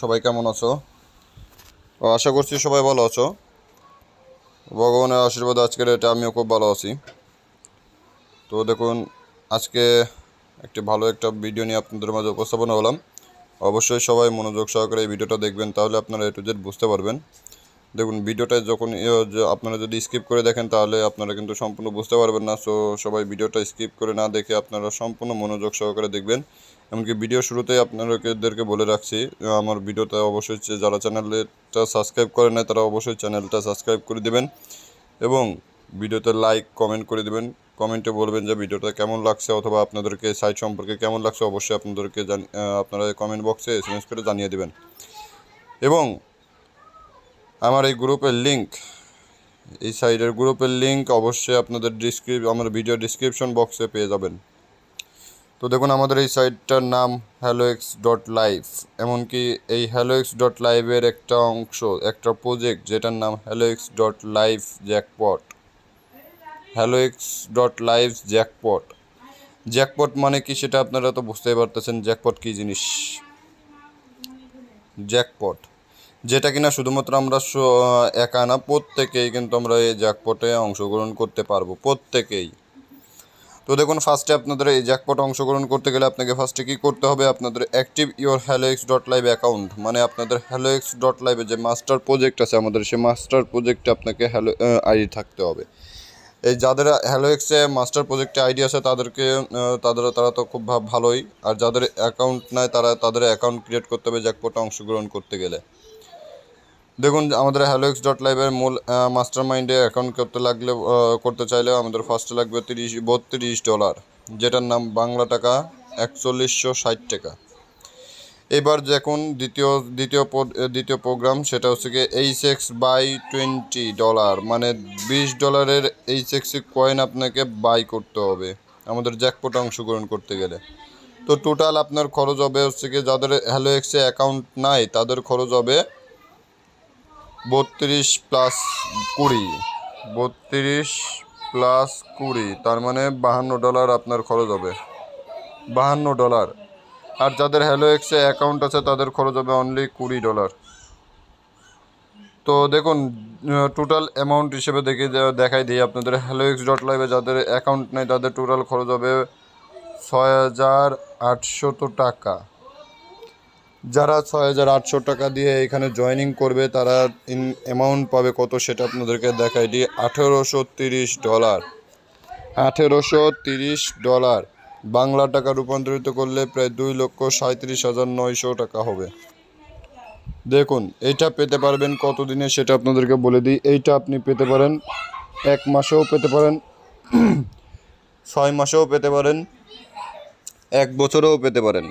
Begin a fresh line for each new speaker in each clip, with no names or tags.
সবাই কেমন আছো? আশা করছি সবাই ভালো আছো। ভগবানের আশীর্বাদ আজকের এটা আমিও খুব ভালো আছি। তো দেখুন, আজকে একটি ভালো একটা ভিডিও নিয়ে আপনাদের মাঝে উপস্থাপনা হলাম। অবশ্যই সবাই মনোযোগ সহকারে এই ভিডিওটা দেখবেন, তাহলে আপনারা এ টু জেড বুঝতে পারবেন। দেখুন, ভিডিওটা যখন ইয়ে আপনারা যদি স্কিপ করে দেখেন, তাহলে আপনারা কিন্তু সম্পূর্ণ বুঝতে পারবেন না। সো, সবাই ভিডিওটা স্কিপ করে না দেখে আপনারা সম্পূর্ণ মনোযোগ সহকারে দেখবেন। এমনকি ভিডিও শুরুতেই আপনাদেরকে বলে রাখছি আমার ভিডিওটা অবশ্যই যারা চ্যানেলটা সাবস্ক্রাইব করে নেয় তারা অবশ্যই চ্যানেলটা সাবস্ক্রাইব করে দেবেন এবং ভিডিওতে লাইক কমেন্ট করে দেবেন। কমেন্টে বলবেন যে ভিডিওটা কেমন লাগছে অথবা আপনাদেরকে সাইট সম্পর্কে কেমন লাগছে, অবশ্যই আপনাদেরকে জানি আপনারা কমেন্ট বক্সে এস করে জানিয়ে দেবেন। এবং আমার এই গ্রুপের লিঙ্ক এই সাইডের গ্রুপের লিঙ্ক অবশ্যই আপনাদের ডিসক্রিপ আমার ভিডিও ডিসক্রিপশন বক্সে পেয়ে যাবেন। তো দেখুন, আমাদের এই সাইটটার নাম হ্যালো এক্স ডট লাইভ এমনকি এই হ্যালো এক্স ডট লাইভের একটা অংশ, একটা প্রজেক্ট যেটার নাম hello X dot live jackpot hello X dot live jackpot jackpot মানে কি সেটা আপনারা তো বুঝতেই পারতেছেন জ্যাকপট কী জিনিস? জ্যাকপট যেটা কিনা শুধুমাত্র আমরা একা না, প্রত্যেকেই কিন্তু আমরা এই জ্যাকপটে অংশগ্রহণ করতে পারব, প্রত্যেকেই। তো দেখুন ফার্স্টে আপনাদের এই জ্যাকপট অংশগ্রহণ করতে গেলে আপনাকে ফার্স্টে কী করতে হবে? আপনাদের active your hello X dot live account মানে আপনাদের হ্যালো এক্স ডট লাইভে যে মাস্টার প্রজেক্ট আছে আমাদের সেই মাস্টার প্রজেক্টে আপনাকে হ্যালো আইডি থাকতে হবে। এই যাদের হ্যালো এক্সে মাস্টার প্রজেক্টে আইডি আছে, তাদেরকে তাদের, তারা তো খুব ভালোই। আর যাদের অ্যাকাউন্ট নাই, তারা, তাদের অ্যাকাউন্ট ক্রিয়েট করতে হবে জ্যাকপটে অংশগ্রহণ করতে গেলে। দেখুন, আমাদের হ্যালোএক্স ডট লাইভের মূল মাস্টার মাইন্ডে অ্যাকাউন্ট করতে লাগলে করতে চাইলে আমাদের ফার্স্টে লাগবে তিরিশ, বত্রিশ ডলার যেটার নাম বাংলা টাকা একচল্লিশশো ষাট টাকা। এবার দেখুন, দ্বিতীয় দ্বিতীয় দ্বিতীয় প্রোগ্রাম সেটা হচ্ছে গিয়ে H X buy twenty dollar মানে বিশ ডলারের এইচ এক্স কয়েন আপনাকে বাই করতে হবে, আমাদের জ্যাকপটে অংশগ্রহণ করতে গেলে। তো টোটাল আপনার খরচ হবে হচ্ছে গিয়ে, যাদের হ্যালো এক্সে অ্যাকাউন্ট নাই, তাদের খরচ হবে বত্রিশ প্লাস কুড়ি। বত্রিশ প্লাস কুড়ি, তার মানে বাহান্ন ডলার আপনার খরচ হবে। বাহান্ন ডলার। আর যাদের হ্যালো এক্সে অ্যাকাউন্ট আছে, তাদের খরচ হবে অনলি কুড়ি ডলার। তো দেখুন টোটাল অ্যামাউন্ট হিসেবে দেখে দেখাই দিই আপনাদের। হ্যালো এক্স ডট লাইভে যাদের অ্যাকাউন্ট নেই, তাদের টোটাল খরচ হবে ছয় হাজার আটশত টাকা। যারা ছয় হাজার আটশো টাকা দিয়ে এখানে জয়েনিং করবে, তারা ইন অ্যামাউন্ট পাবে কত সেটা আপনাদেরকে দেখাই। দিই আঠেরোশো তিরিশ ডলার আঠেরোশো তিরিশ ডলার বাংলা টাকা রূপান্তরিত করলে প্রায় দুই লক্ষ সাঁত্রিশ হাজার নয়শো টাকা হবে। দেখুন, এইটা পেতে পারবেন কত দিনে সেটা আপনাদেরকে বলে দিই। এইটা আপনি পেতে পারেন এক মাসেও পেতে পারেন, ছয় মাসেও পেতে পারেন, এক বছরেও পেতে পারেন।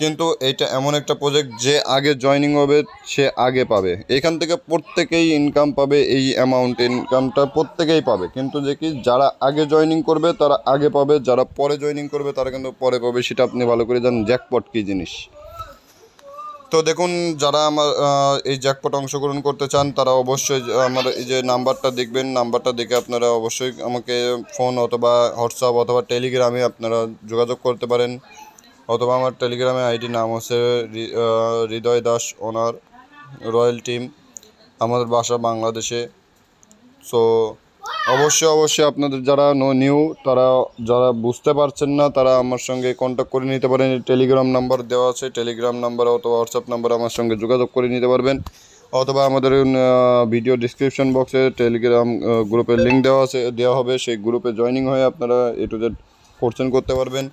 কিন্তু এটা এমন একটা প্রজেক্ট যে আগে জয়নিং হবে, সে আগে পাবে। এখান থেকে প্রত্যেকেই ইনকাম পাবে, এই অ্যামাউন্ট ইনকামটা প্রত্যেকেই পাবে। কিন্তু যে কি, যারা আগে জয়নিং করবে, তারা আগে পাবে, যারা পরে জয়নিং করবে, তারা কিন্তু পরে পাবে, সেটা আপনি ভালো করে জানেন জ্যাকপট কী জিনিস। তো দেখুন, যারা আমার এই জ্যাকপট অংশগ্রহণ করতে চান, তারা অবশ্যই আমার এই যে নাম্বারটা দেখবেন, নাম্বারটা দেখে আপনারা অবশ্যই আমাকে ফোন অথবা হোয়াটসঅ্যাপ অথবা টেলিগ্রামে আপনারা যোগাযোগ করতে পারেন। অথবা আমার টেলিগ্রামে আইডি নাম হচ্ছে Hriday Das owner royal team, আমাদের বাসা বাংলাদেশে। সো অবশ্যই অবশ্যই আপনাদের যারা নো, নিউ, তারা, যারা বুঝতে পারছেন না, তারা আমার সঙ্গে কন্ট্যাক্ট করে নিতে পারেন। টেলিগ্রাম নাম্বার দেওয়া আছে, টেলিগ্রাম নাম্বার অথবা হোয়াটসঅ্যাপ নাম্বার আমার সঙ্গে যোগাযোগ করে নিতে পারবেন। অথবা আমাদের ভিডিও ডিসক্রিপশন বক্সে টেলিগ্রাম গ্রুপের লিঙ্ক দেওয়া আছে, দেওয়া হবে। সেই গ্রুপে জয়েনিং হয়ে আপনারা এ টু জেড করতে পারবেন।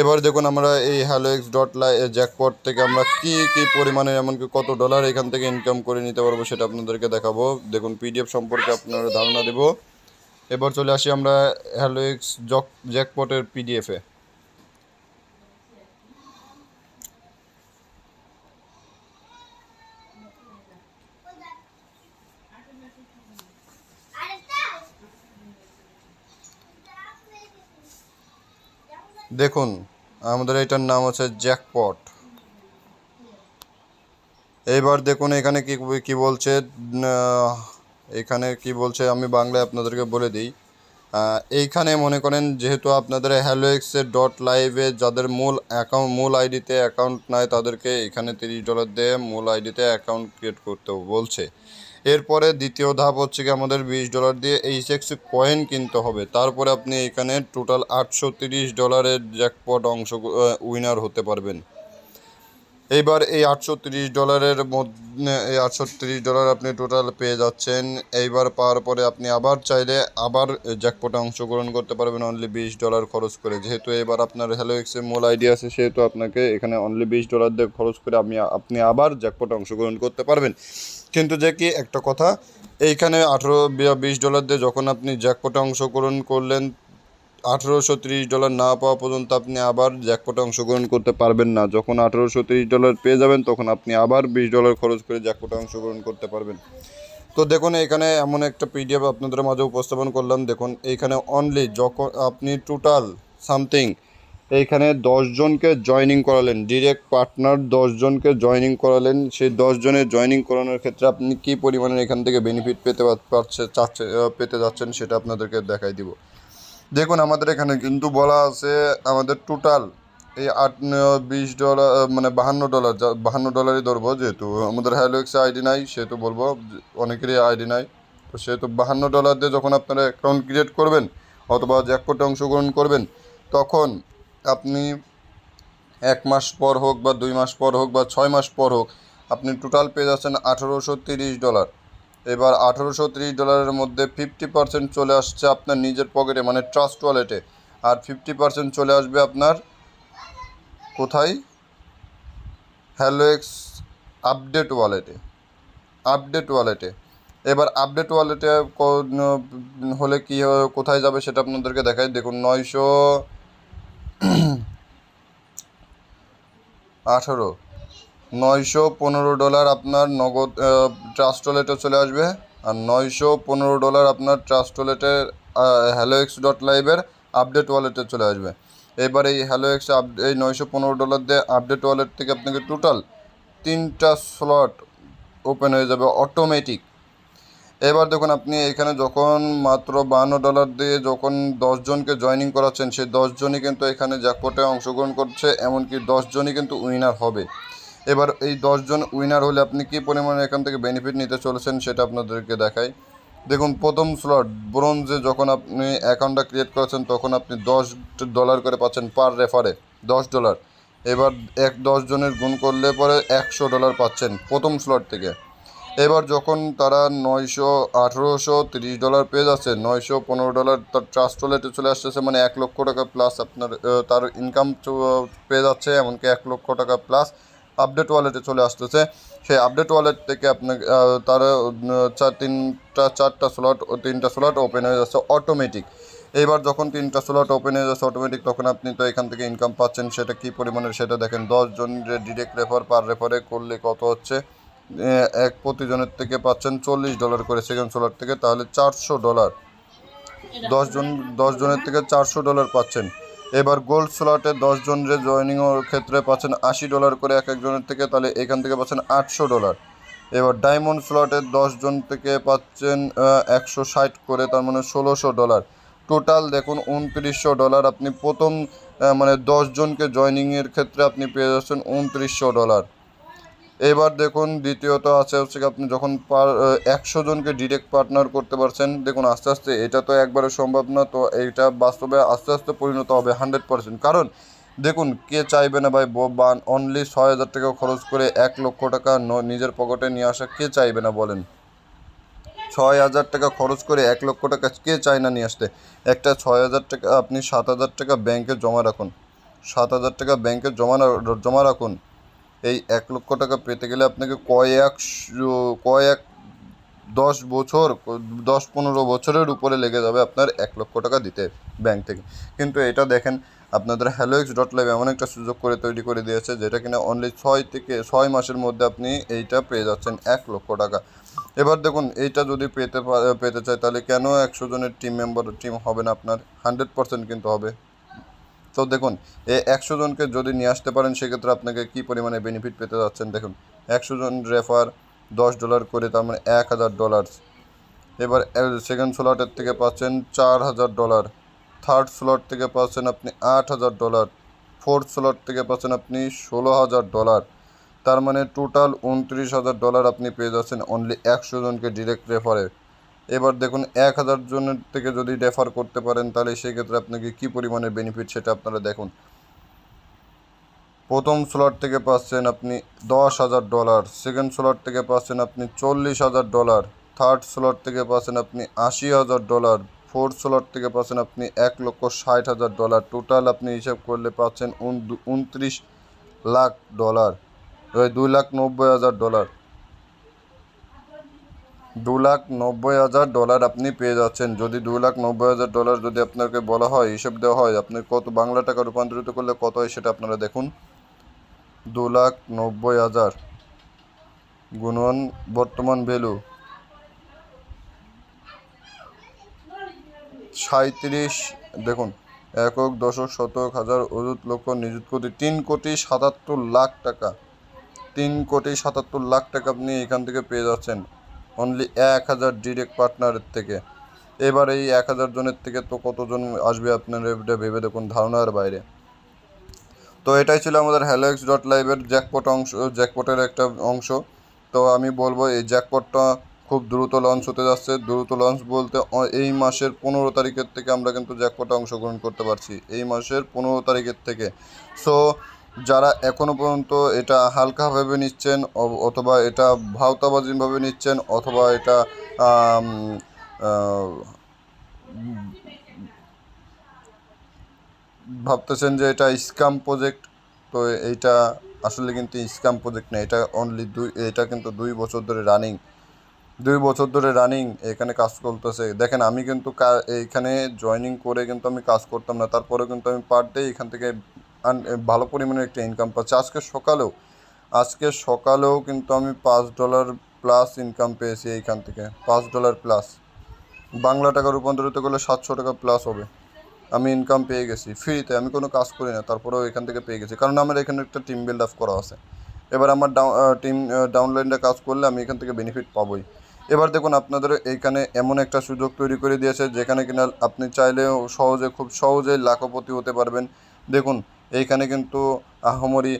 এবার দেখুন আমরা এই hello X dot live jackpot থেকে আমরা কি কি পরিমাণে, এমনকি কত ডলার এখান থেকে ইনকাম করে নিতে পারব সেটা আপনাদেরকে দেখাবো। দেখুন পিডিএফ সম্পর্কে আপনারা ধারণা দেব। এবার চলে আসি আমরা হ্যালো এক্স জক জ্যাকপটের পিডিএফে দেখুন আমাদের এটার নাম হচ্ছে জ্যাকপট। এইবার দেখুন এখানে কি কি বলছে এখানে কি বলছে আমি বাংলায় আপনাদেরকে বলে দিই। এইখানে মনে করেন যেহেতু আপনাদের হ্যালো এক্সের ডট লাইভে যাদের মূল অ্যাকাউন্ট মূল আইডিতে অ্যাকাউন্ট নাই তাদেরকে এখানে তিরিশ ডলার দিয়ে মূল আইডিতে অ্যাকাউন্ট ক্রিয়েট করতে বলছে। এরপরে দ্বিতীয় ধাপ হচ্ছে কি আমাদের বিশ ডলার দিয়ে এইচ এক্স কয়েন কিনতে হবে। তারপরে আপনি এখানে টোটাল আটশো তিরিশ ডলারের জ্যাকপট অংশ উইনার হতে পারবেন। এইবার এই আটশো ডলারের মধ্যে এই আটশো ডলার আপনি টোটাল পেয়ে যাচ্ছেন। এইবার পাওয়ার পরে আপনি আবার চাইলে আবার জ্যাকপটে অংশগ্রহণ করতে পারবেন অনলি বিশ ডলার খরচ করে। যেহেতু এবার আপনার হ্যালো এক্সের মূল আইডি আছে, সেহেতু আপনাকে এখানে অনলি বিশ ডলার দিয়ে খরচ করে আপনি আপনি আবার জ্যাকপটে অংশগ্রহণ করতে পারবেন। কিন্তু যে কি, একটা কথা, এইখানে আঠেরো, বিশ ডলার দিয়ে যখন আপনি জ্যাকপটে অংশগ্রহণ করলেন আঠেরোশো তিরিশ ডলার না পাওয়া পর্যন্ত আপনি আবার জ্যাকপটে অংশগ্রহণ করতে পারবেন না। যখন আঠেরোশো তিরিশ ডলার পেয়ে যাবেন, তখন আপনি আবার বিশ ডলার খরচ করে জ্যাকপটে অংশগ্রহণ করতে পারবেন। তো দেখুন, এখানে এমন একটা পিডিএফ আপনাদের মাঝে উপস্থাপন করলাম। দেখুন এইখানে অনলি যখন আপনি টোটাল সামথিং এইখানে দশজনকে জয়নিং করালেন ডিরেক্ট পার্টনার দশজনকে জয়নিং করালেন। সেই দশজনের জয়নিং করানোর ক্ষেত্রে আপনি কী পরিমাণের এখান থেকে বেনিফিট পেতে পারছে, চাচ্ছে পেতে যাচ্ছেন সেটা আপনাদেরকে দেখাই দিব। দেখুন, আমাদের এখানে কিন্তু বলা আছে আমাদের টোটাল এই আট বিশ ডলার মানে বাহান্ন ডলার বাহান্ন ডলারই ধরবো যেহেতু আমাদের হ্যালোএক্সে আইডি নাই, সেহেতু বলব অনেকেরই আইডি নাই। তো সেহেতু বাহান্ন ডলার দিয়ে যখন আপনারা অ্যাকাউন্ট ক্রিয়েট করবেন অথবা জ্যাকপটে অংশগ্রহণ করবেন, তখন আপনি এক মাস পর হোক বা দুই মাস পর হোক বা ছয় মাস পর হোক, আপনি টোটাল পেয়ে যাচ্ছেন আঠেরোশো তিরিশ ডলার এবার আঠেরোশো তিরিশ ডলারের মধ্যে ফিফটি পার্সেন্ট চলে আসছে আপনার নিজের পকেটে মানে ট্রাস্ট ওয়ালেটে আর ফিফটি পার্সেন্ট চলে আসবে আপনার কোথায়? হ্যালো এক্স আপডেট ওয়ালেটে আপডেট ওয়ালেটে এবার আপডেট ওয়ালেটে হলে কি, কোথায় যাবে সেটা আপনাদেরকে দেখাই। দেখুন, নয়শো আঠারো। নয়শো পনেরো ডলার আপনার নগদ ট্রাস্ট ওয়ালেটে চলে আসবে। আর নয়শো পনেরো ডলার আপনার ট্রাস্ট হ্যালো এক্স ডট লাইভের আপডেট ওয়ালেটে চলে আসবে। এবার এই হ্যালো এক্স এই নয়শো পনেরো ডলার দিয়ে আপডেট ওয়ালেট থেকে আপনাকে টোটাল তিনটা স্লট ওপেন হয়ে যাবে অটোমেটিক এবার দেখুন আপনি এখানে যখন মাত্র বান্ন ডলার দিয়ে যখন দশজনকে জয়েনিং করাচ্ছেন, সেই দশজনই কিন্তু এখানে জ্যাকপটে অংশগ্রহণ করছে, এমনকি দশজনই কিন্তু উইনার হবে। এবার এই দশজন উইনার হলে আপনি কী পরিমাণে এখান থেকে বেনিফিট নিতে চলেছেন সেটা আপনাদেরকে দেখাই। দেখুন, প্রথম স্লট ব্রোঞ্জে যখন আপনি অ্যাকাউন্টটা ক্রিয়েট করেছেন, তখন আপনি দশ ডলার করে পাচ্ছেন পার রেফারে দশ ডলার এবার এক দশ জনের গুণ করলে পরে একশো ডলার পাচ্ছেন প্রথম স্লট থেকে। এবার যখন তারা নয়শো আঠেরোশো তিরিশ ডলার পেয়ে যাচ্ছে, নয়শো পনেরো ডলার তার ট্রাস্ট ওয়ালেটে চলে আসতেছে মানে এক লক্ষ টাকা প্লাস আপনার তার ইনকাম পেয়ে যাচ্ছে, এমনকি এক লক্ষ টাকা প্লাস আপডেট ওয়ালেটে চলে আসতেছে। সেই আপডেট ওয়ালেট থেকে আপনাকে তার চার তিনটা চারটা স্লট তিনটা স্লট ওপেন হয়ে যাচ্ছে অটোমেটিক এইবার যখন তিনটা স্লট ওপেন হয়ে যাচ্ছে অটোমেটিক তখন আপনি তো এখান থেকে ইনকাম পাচ্ছেন সেটা কী পরিমাণের সেটা দেখেন। দশজন ডিরেক্ট রেফার পার রেফারে করলে কত হচ্ছে? এক প্রতিজনের থেকে পাচ্ছেন চল্লিশ ডলার করে সেকেন্ড সোলার থেকে তাহলে চারশো ডলার দশজন দশজনের থেকে চারশো ডলার পাচ্ছেন। এবার গোল্ড স্লটে দশজনের জয়নিংয়ের ক্ষেত্রে পাচ্ছেন আশি ডলার করে এক একজনের থেকে, তাহলে এখান থেকে পাচ্ছেন আটশো ডলার। এবার ডায়মন্ড স্লটে দশজন থেকে পাচ্ছেন একশো ষাট করে, তার মানে ষোলোশো ডলার। টোটাল দেখুন উনত্রিশশো ডলার, আপনি প্রথম মানে দশজনকে জয়নিংয়ের ক্ষেত্রে আপনি পেয়ে যাচ্ছেন উনত্রিশশো ডলার। এবার দেখুন দ্বিতীয়ত আছে হচ্ছে আপনি যখন পার একশো জনকে ডিরেক্ট পার্টনার করতে পারছেন, দেখুন আস্তে আস্তে এটা তো একবারে সম্ভব না, তো এইটা বাস্তবে আস্তে আস্তে পরিণত হবে হান্ড্রেড পার্সেন্ট কারণ দেখুন কে চাইবে না ভাই বান অনলি ছয় হাজার টাকা খরচ করে এক লক্ষ টাকা নিজের পকেটে নিয়ে আসা কে চাইবে না বলেন? ছয় হাজার টাকা খরচ করে এক লক্ষ টাকা কে চায় না নিয়ে আসতে? একটা ছয় হাজার টাকা, আপনি সাত হাজার টাকা ব্যাংকে জমা রাখুন। সাত হাজার টাকা ব্যাংকে জমা জমা রাখুন। এই এক লক্ষ টাকা পেতে গেলে আপনাকে কয়েক কয়েক দশ বছর, দশ পনেরো বছরের উপরে লেগে যাবে আপনার এক লক্ষ টাকা দিতে ব্যাংক থেকে। কিন্তু এটা দেখেন, আপনাদের হ্যালোএক্স ডট লাইভ এমন একটা সুযোগ করে তৈরি করে দিয়েছে যেটা কিনা অনলি ছয় থেকে ছয় মাসের মধ্যে আপনি এইটা পেয়ে যাচ্ছেন এক লক্ষ টাকা। এবার দেখুন, এইটা যদি পেতে পেতে চায় তাহলে কেন একশো জনের টিম মেম্বার টিম হবে না আপনার? হান্ড্রেড পার্সেন্ট কিন্তু হবে। তো দেখুন এই একশো জনকে যদি নিয়ে আসতে পারেন, সেক্ষেত্রে আপনাকে কী পরিমাণে বেনিফিট পেতে যাচ্ছেন? দেখুন, একশো জন রেফার দশ ডলার করে, তার মানে এক হাজার ডলার এবার সেকেন্ড স্লটের থেকে পাচ্ছেন চার হাজার ডলার থার্ড স্লট থেকে পাচ্ছেন আপনি আট হাজার ডলার ফোর্থ স্লট থেকে পাচ্ছেন আপনি ষোলো হাজার ডলার তার মানে টোটাল উনত্রিশ হাজার ডলার আপনি পেয়ে যাচ্ছেন। অনলি একশো জনকে ডিরেক্ট রেফারে এবার দেখুন, এক হাজার জনের থেকে যদি রেফার করতে পারেন, তাহলে সেক্ষেত্রে আপনাকে কী পরিমাণে বেনিফিট সেটা আপনারা দেখুন। প্রথম স্লট থেকে পাচ্ছেন আপনি দশ হাজার ডলার সেকেন্ড স্লট থেকে পাচ্ছেন আপনি চল্লিশ হাজার ডলার থার্ড স্লট থেকে পাচ্ছেন আপনি আশি হাজার ডলার ফোর্থ স্লট থেকে পাচ্ছেন আপনি এক লক্ষ ষাট হাজার ডলার টোটাল আপনি হিসাব করলে পাচ্ছেন উন- উনত্রিশ লাখ ডলার দুই লাখ নব্বই হাজার ডলার দু লাখ নব্বই হাজার ডলার আপনি পেয়ে যাচ্ছেন। যদি দু লাখ নব্বই হাজার ডলার যদি আপনাকে বলা হয়, হিসেব দেওয়া হয়, আপনি কত বাংলা টাকা রূপান্তরিত করলে কত হয় সেটা আপনারা দেখুন। দু লাখ নব্বই হাজার গুণন বর্তমান ভ্যালু সাঁত্রিশ দেখুন, একক, দশক, শতক, হাজার, অযুত, লক্ষ, নিযুত কোটি, তিন কোটি সাতাত্তর লাখ টাকা। তিন কোটি সাতাত্তর লাখ টাকা আপনি এখান থেকে পেয়ে যাচ্ছেন। অনলি এক হাজার ডিরেক্ট পার্টনারের থেকে। এবার এই এক হাজার জনের থেকে তো কতজন আসবে আপনার এটা ভেবে দেখুন, ধারণার বাইরে। তো এটাই ছিল আমাদের হ্যালোএক্স ডট লাইভের জ্যাকপট অংশ জ্যাকপটের একটা অংশ। তো আমি বলব, এই জ্যাকপটটা খুব দ্রুত লঞ্চ হতে যাচ্ছে। দ্রুত লঞ্চ বলতে এই মাসের পনেরো তারিখের থেকে আমরা কিন্তু জ্যাকপটে অংশগ্রহণ করতে পারছি। এই মাসের পনেরো তারিখের থেকে। সো যারা এখনও পর্যন্ত এটা হালকাভাবে নিচ্ছেন অথবা এটা ভাওতাবাজিভাবে নিচ্ছেন, অথবা এটা ভাবতেছেন যে এটা স্ক্যাম প্রজেক্ট, তো এইটা আসলে কিন্তু স্ক্যাম প্রজেক্ট না, এটা অনলি দুই, এটা কিন্তু দুই বছর ধরে রানিং দুই বছর ধরে রানিং এখানে কাজ করতেছে দেখেন, আমি কিন্তু এইখানে জয়েনিং করে কিন্তু আমি কাজ করতাম না তারপরে কিন্তু আমি পার ডে এখান থেকে ভালো পরিমাণে একটা ইনকাম পাচ্ছি। আজকে সকালেও আজকে সকালেও কিন্তু আমি পাঁচ ডলার প্লাস ইনকাম পেয়েছি এইখান থেকে, পাঁচ ডলার প্লাস বাংলা টাকা রূপান্তরিত করলে সাতশো টাকা প্লাস হবে। আমি ইনকাম পেয়ে গেছি ফ্রিতে আমি কোনো কাজ করি না, তারপরেও এখান থেকে পেয়ে গেছি। কারণ আমার এখানে একটা টিম বিল্ড আপ করা আছে। এবার আমার ডাউন টিম ডাউনলাইনটা কাজ করলে আমি এখান থেকে বেনিফিট পাবোই। এবার দেখুন, আপনাদের এইখানে এমন একটা সুযোগ তৈরি করে দিয়েছে, যেখানে কিনা আপনি চাইলেও সহজে, খুব সহজেই লাখপতি হতে পারবেন। দেখুন এইখানে কিন্তু আহমরি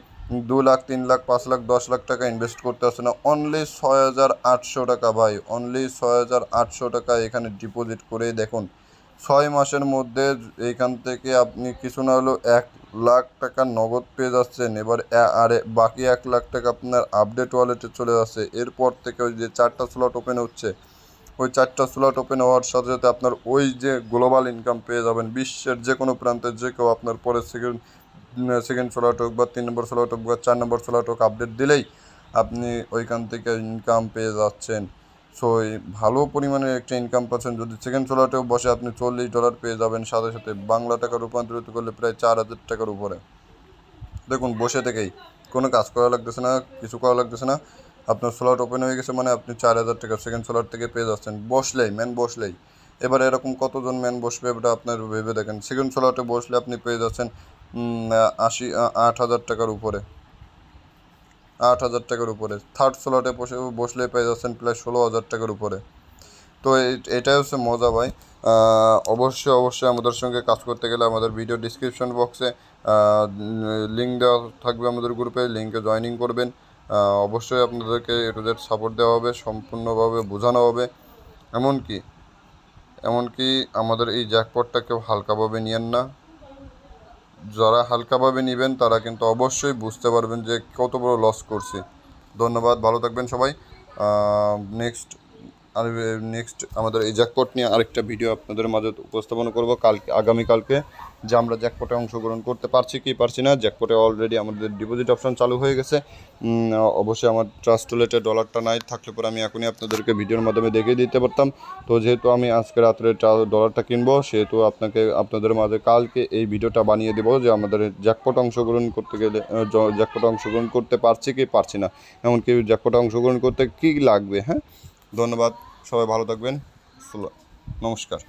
দু লাখ, তিন লাখ, পাঁচ লাখ, দশ লাখ টাকা ইনভেস্ট করতে আসছে না। অনলি ছয় হাজার আটশো টাকা ভাই অনলি ছয় হাজার আটশো টাকা এখানে ডিপোজিট করে দেখুন। ছয় মাসের মধ্যে এইখান থেকে আপনি কিছু না হলেও এক লাখ টাকা নগদ পেয়ে যাচ্ছেন। এবার আর বাকি এক লাখ টাকা আপনার আপডেট ওয়ালেটে চলে যাচ্ছে এরপর থেকে ওই যে চারটা স্লট ওপেন হচ্ছে, ওই চারটা স্লট ওপেন হওয়ার সাথে সাথে আপনার ওই যে গ্লোবাল ইনকাম পেয়ে যাবেন। বিশ্বের যে কোনো প্রান্তের যে কেউ আপনার পরে সেকেন্ড সেকেন্ড স্লট হোক বা তিন নম্বর স্লট হোক বা চার নম্বর স্লট হোক আপডেট দিলেই আপনি ওইখান থেকে ইনকাম পেয়ে যাচ্ছেন। সো এই ভালো পরিমাণে একটা ইনকাম পাচ্ছেন। যদি সেকেন্ড স্লটেও বসে আপনি চল্লিশ ডলার পেয়ে যাবেন, সাথে সাথে বাংলা টাকা রূপান্তরিত করলে প্রায় চার হাজার টাকার উপরে। দেখুন, বসে থেকেই কোনো কাজ করা লাগতেছে না, কিছু করা লাগতেছে না। আপনার স্লট ওপেন হয়ে গেছে মানে আপনি চার হাজার টাকা সেকেন্ড স্লট থেকে পেয়ে যাচ্ছেন। বসলেই ম্যান বসলেই। এবার এরকম কতজন ম্যান বসবে এটা আপনার ভেবে দেখেন। সেকেন্ড স্লটে বসলে আপনি পেয়ে যাচ্ছেন আশি আট হাজার টাকার উপরে। আট হাজার টাকার উপরে। থার্ড স্লটে বসে, বসলে পেয়ে যাচ্ছেন প্রায় ষোলো হাজার টাকার উপরে। তো এটাই হচ্ছে মজা ভাই। অবশ্যই অবশ্যই আমাদের সঙ্গে কাজ করতে গেলে আমাদের ভিডিও ডিসক্রিপশন বক্সে লিঙ্ক দেওয়া থাকবে আমাদের গ্রুপে লিঙ্কে জয়েনিং করবেন। অবশ্যই আপনাদেরকে এ টু জেড সাপোর্ট দেওয়া হবে, সম্পূর্ণভাবে বোঝানো হবে। এমনকি এমনকি আমাদের এই জ্যাকপটটা কেউ হালকাভাবে নিয়েন না। যারা হালকাভাবে নেবেন, তারা কিন্তু অবশ্যই বুঝতে পারবেন যে কত বড় লস করছি। ধন্যবাদ, ভালো থাকবেন সবাই। নেক্সট আর নেক্সট আমাদের এই জ্যাকপট নিয়ে আরেকটা ভিডিও আপনাদের মাঝে উপস্থাপন করব কালকে, আগামীকালকে, যে আমরা জ্যাকপটে অংশগ্রহণ করতে পারছি কি পারছি না জ্যাকপটে অলরেডি আমাদের ডিপোজিট অপশন চালু হয়ে গেছে। অবশ্যই আমার ট্রাস্ট ওয়ালেটে ডলারটা নাই থাকলে পরে আমি এখনই আপনাদেরকে ভিডিওর মাধ্যমে দেখিয়ে দিতে পারতাম। তো যেহেতু আমি আজকে রাত্রে ডলারটা কিনবো, সেহেতু আপনাকে, আপনাদের মাঝে কালকে এই ভিডিওটা বানিয়ে দেবো যে আমাদের জ্যাকপট অংশগ্রহণ করতে গেলে জ্যাকপটে অংশগ্রহণ করতে পারছি কি পারছি না। এমনকি জ্যাকপটে অংশগ্রহণ করতে কী লাগবে হ্যাঁ? ধন্যবাদ সবাই ভালো থাকবেন নমস্কার।